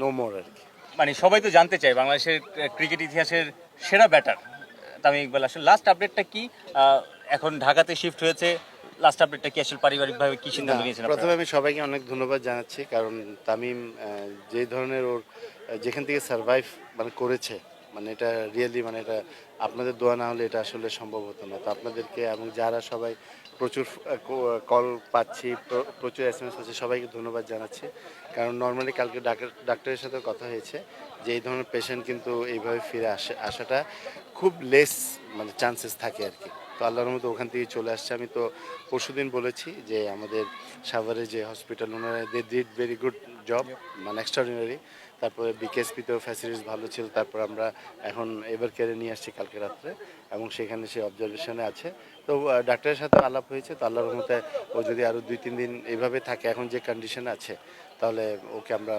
No more আর কি। মানে সবাই তো জানতে চায় বাংলাদেশের ক্রিকেট ইতিহাসের সেরা ব্যাটার তামিম ইকবাল আসলে লাস্ট আপডেটটা কি? এখন ঢাকাতে শিফট হয়েছে লাস্ট আপডেটটা কি? আসলে পারিবারিকভাবে কি সিদ্ধান্ত নিয়েছেন প্রথমে আমি সবাইকে অনেক ধন্যবাদ জানাচ্ছি কারণ তামিম যে ধরনের ওর যেখান থেকে সার্ভাইভ মানে করেছে মানে এটা রিয়েলি মানে এটা আপনাদের দোয়া না হলে এটা আসলে সম্ভব হতো না। তো আপনাদেরকে এবং যারা সবাই প্রচুর কল পাচ্ছি প্রচুর এস এম এস পাচ্ছি, সবাইকে ধন্যবাদ জানাচ্ছি। কারণ নর্মালি কালকে ডাক্তার ডাক্তারের সাথে কথা হয়েছে যে এই ধরনের পেশেন্ট কিন্তু এইভাবে ফিরে আসে, আসাটা খুব লেস মানে চান্সেস থাকে আর কি। তো আল্লাহর মতো ওখান থেকে চলে আসছে। আমি তো পরশুদিন বলেছি যে আমাদের সাভারে যে হসপিটাল ওনারা they did very good job মানে এক্সট্রাঅর্ডিনারি তারপরে বিকেএসপিতেও ফ্যাসিলিটিস ভালো ছিল। তারপর আমরা এখন এবার কেড়ে নিয়ে আসছি কালকে রাত্রে এবং সেখানে সে অবজারভেশনে আছে। তো ডাক্তারের সাথে আলাপ হয়েছে। তো আল্লাহর মতে ও যদি আরও দুই, তিন দিন এইভাবে থাকে, এখন যে কন্ডিশন আছে, তাহলে ওকে আমরা